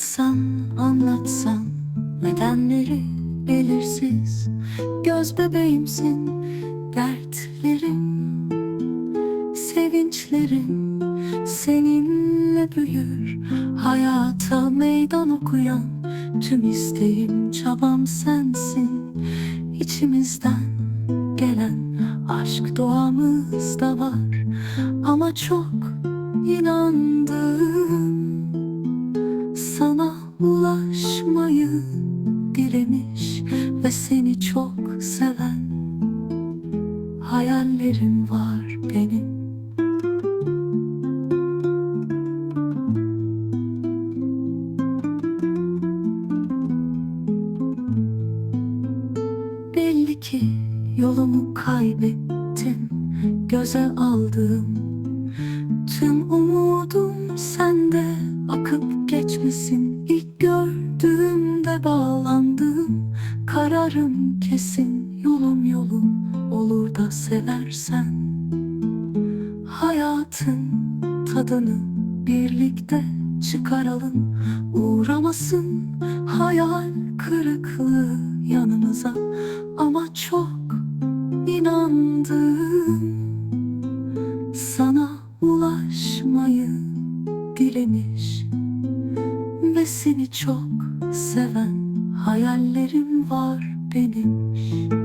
Anlatsan anlatsan. Nedenleri belirsiz. Göz bebeğimsin dertlerim Sevinçlerim. Seninle büyür Hayata meydan okuyan tüm isteğim çabam sensin. İçimizden gelen aşk doğamızda var. Ama çok inandığım Ve seni çok seven Hayallerim var benim. Belli ki yolumu kaybettim. Göze aldığım Tüm umudum Kararım kesin Yolum yolum olur da seversen. Hayatın tadını birlikte çıkaralım. Uğramasın hayal kırıklığı yanımıza. Ama çok inandım Sana ulaşmayı dilemiş Ve seni çok seven hayallerim var benim